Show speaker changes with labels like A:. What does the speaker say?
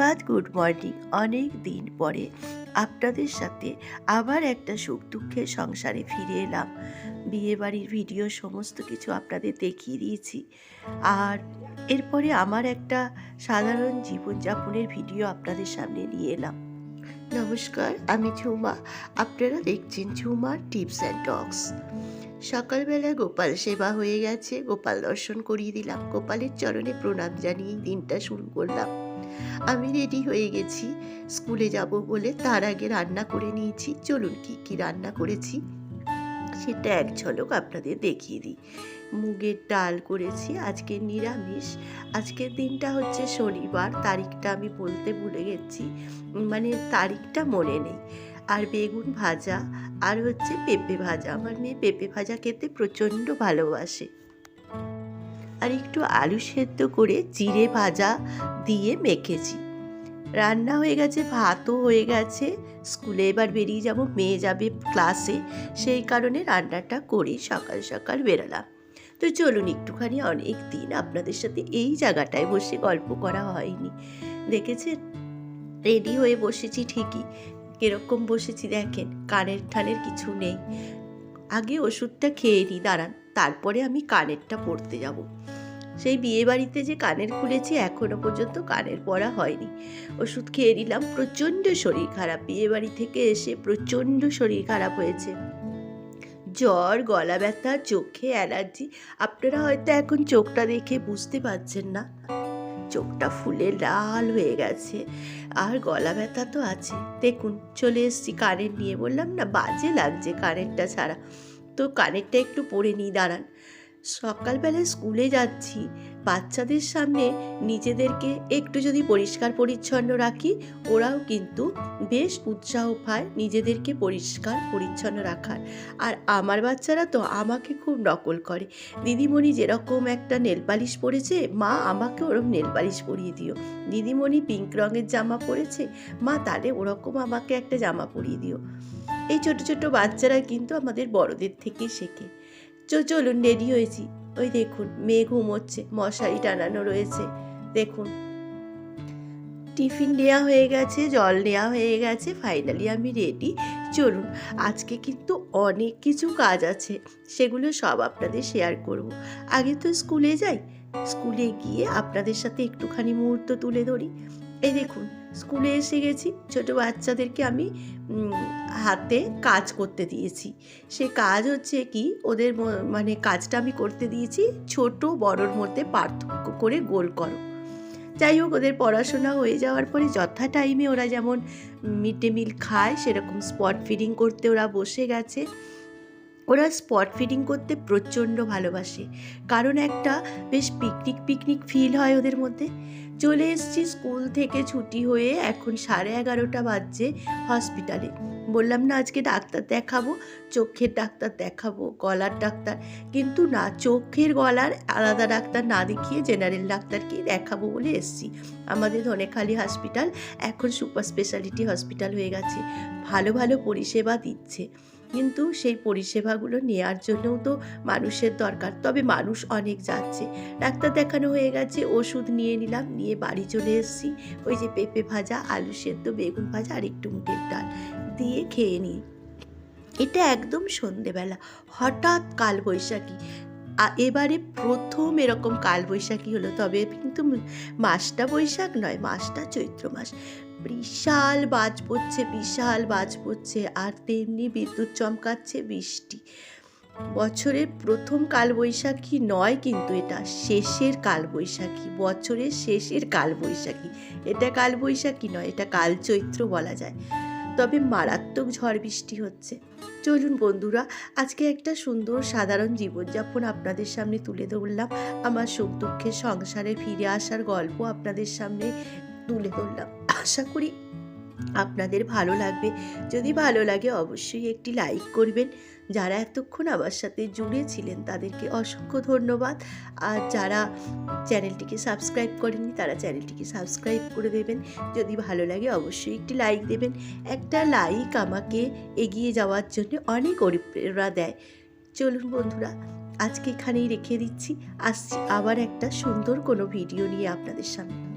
A: সুপ্রভাত good morning. অনেক দিন পরে আপনাদের সাথে আবার একটা সুখ দুঃখের সংসারে ফিরে এলাম। বিয়েবাড়ির ভিডিও সমস্ত কিছু আপনাদের দেখিয়ে দিয়েছি। আর এরপরে আমার একটা সাধারণ জীবনযাপনের ভিডিও আপনাদের সামনে নিয়ে এলাম। নমস্কার, আমি ঝুমা। আপনারা দেখছেন ঝুমার টিপস অ্যান্ড টক্স। সকালবেলা গোপাল সেবা হয়ে গেছে। গোপাল দর্শন করিয়ে দিলাম। গোপালের চরণে প্রণাম জানিয়ে দিনটা শুরু করলাম। আমি রেডি হয়ে গেছি। স্কুলে যাব বলে তার আগে রান্না করে নিয়েছি। চলুন কি কি রান্না করেছি? সেটা এক ঝলক আপনাদের দেখিয়ে দিই। মুগের ডাল করেছি, আজকে নিরামিষ। আজকের দিনটা হচ্ছে শনিবার, তারিখটা আমি বলতে ভুলে গেছি। মানে তারিখটা মনে নেই। আর বেগুন ভাজা, আর হচ্ছে পেঁপে ভাজা। আমার মেয়ে পেঁপে ভাজা খেতে প্রচণ্ড ভালোবাসে। আর একটু আলু সেদ্ধ করে জিরে ভাজা দিয়ে মেখেছি। রান্না হয়ে গেছে, ভাতও হয়ে গেছে। স্কুলে এবার বেরিয়ে যাব, মেয়ে যাবে ক্লাসে। সেই কারণে রান্নাটা করি সকাল সকাল বেরোলাম। তো চলুন, একটুখানি অনেক দিন আপনাদের সাথে এই জায়গাটায় বসে গল্প করা হয়নি। দেখেছেন? রেডি হয়ে বসেছি ঠিকই। কীরকম বসেছি দেখেন, কানের ঠানের কিছু নেই। আগে ওষুধটা খেয়ে নিই, দাঁড়ান। তারপরে আমি কানেরটা পড়তে যাব। সেই বিয়ে বাড়িতে যে কানের খুলেছি এখনও পর্যন্ত কানের পড়া হয়নি। ওষুধ খেয়ে নিলাম, প্রচণ্ড শরীর খারাপ। বিয়ে বাড়ি থেকে এসে প্রচণ্ড শরীর খারাপ হয়েছে। জ্বর, গলা ব্যথা, চোখে অ্যালার্জি। আপনারা হয়তো এখন চোখটা দেখে বুঝতে পারছেন না। চোখটা ফুলে লাল হয়ে গেছে। আর গলা ব্যথা তো আছে। দেখুন, চলে এসছি কানের নিয়ে। বললাম, না, বাজে লাগছে কানেরটা ছাড়া। তো কানেরটা একটু পরে নিই, দাঁড়ান। সকালবেলায় স্কুলে যাচ্ছি। বাচ্চাদের সামনে নিজেদেরকে একটু যদি পরিষ্কার পরিচ্ছন্ন রাখি, ওরাও কিন্তু বেশ উৎসাহ পায় নিজেদেরকে পরিষ্কার পরিচ্ছন্ন রাখার। আর আমার বাচ্চারা তো আমাকে খুব নকল করে। দিদিমণি যেরকম একটা নেল পালিশ পরেছে, মা আমাকে ওরকম নেল পালিশ পরিয়ে দিও। দিদিমণি পিঙ্ক রঙের জামা পরেছে, মা তাহলে ওরকম আমাকে একটা জামা পরিয়ে দিও। এই ছোট ছোট বাচ্চারা কিন্তু আমাদের বড়দের থেকে শেখে। চলুন রেডি হয়েছি। ওই দেখুন, মেয়ে ঘুমোচ্ছে, মশারি টানানো রয়েছে। দেখুন। টিফিন নেওয়া হয়ে গেছে, জল নেওয়া হয়ে গেছে ফাইনালি আমি রেডি চলুন, আজকে কিন্তু অনেক কিছু কাজ আছে, সেগুলো সব আপনাদের শেয়ার করব। আগে তো স্কুলে যাই, স্কুলে গিয়ে আপনাদের সাথে একটুখানি মুহূর্ত তুলে ধরি। এই দেখুন স্কুলে এসে গেছি। ছোট বাচ্চাদেরকে আমি হাতে কাজ করতে দিয়েছি। সে কাজ হচ্ছে কি, ওদের মানে কাজটা আমি করতে দিয়েছি ছোট বড়র মধ্যে পার্থক্য করে গোল করো। যাই হোক, ওদের পড়াশোনা হয়ে যাওয়ার পরে যথা টাইমে ওরা যেমন মিড ডে মিল খায়, সেরকম স্পট ফিডিং করতে ওরা বসে গেছে। ওরা স্পট ফিডিং করতে প্রচণ্ড ভালোবাসে। কারণ একটা বেশ পিকনিক পিকনিক ফিল হয় ওদের মধ্যে। চলে এসছি স্কুল থেকে ছুটি হয়ে এখন সাড়ে এগারোটা বাজছে হসপিটালে। বললাম, না, আজকে ডাক্তার দেখাবো, চোখের ডাক্তার দেখাবো, গলার ডাক্তার। কিন্তু না, চোখের গলার আলাদা ডাক্তার না দেখিয়ে জেনারেল ডাক্তারকে দেখাবো বলে এসছি। আমাদের ধনেখালি হসপিটাল এখন সুপার স্পেশালিটি হসপিটাল হয়ে গেছে। ভালো ভালো পরিষেবা দিচ্ছে। কিন্তু সেই পরিষেবাগুলো নেওয়ার জন্যও তো মানুষের দরকার। তবে মানুষ অনেক যাচ্ছে। ডাক্তার দেখানো হয়ে গেছে, ওষুধ নিয়ে নিলাম, নিয়ে বাড়ি চলে এসেছি। ওই যে পেঁপে ভাজা, আলু সেদ্ধ, বেগুন ভাজা আর একটু মুগের ডাল দিয়ে খেয়ে নিই। এটা একদম সন্ধেবেলা, হঠাৎ কাল বৈশাখী আ- এবারে প্রথম এরকম কালবৈশাখী হলো, তবে কিন্তু মাসটা বৈশাখ নয়, মাসটা চৈত্র মাস। বিশাল বাজ পড়ছে, বিশাল বাজ পড়ছে, আর তেমনি বিদ্যুৎ চমকাচ্ছে, বৃষ্টি। বছরের প্রথম কালবৈশাখী নয় কিন্তু এটা শেষের কালবৈশাখী, বছরের শেষের কালবৈশাখী। এটা কালবৈশাখী নয়, এটা কালচৈত্র বলা যায়। তবে মারাত্মক ঝড় বৃষ্টি হচ্ছে। চলুন বন্ধুরা, আজকে একটা সুন্দর সাধারণ জীবনযাপন আপনাদের সামনে তুলে ধরলাম। আমার সুখ দুঃখের সংসারে ফিরে আসার গল্প আপনাদের সামনে তুলে ধরলাম। আশা করি আপনাদের ভালো লাগবে, যদি ভালো লাগে অবশ্যই একটি লাইক করবেন। যারা এতক্ষণ আমার সাথে জুড়ে ছিলেন তাদেরকে অসংখ্য ধন্যবাদ। আর যারা চ্যানেলটিকে সাবস্ক্রাইব করেননি তারা চ্যানেলটিকে সাবস্ক্রাইব করে দেবেন। যদি ভালো লাগে অবশ্যই একটি লাইক দেবেন। একটা লাইক আমাকে এগিয়ে যাওয়ার জন্য অনেক অনুপ্রেরণা দেয়। চলুন বন্ধুরা, আজকে এখানেই রেখে দিচ্ছি। আসছি আবার একটা সুন্দর কোনো ভিডিও নিয়ে আপনাদের সামনে।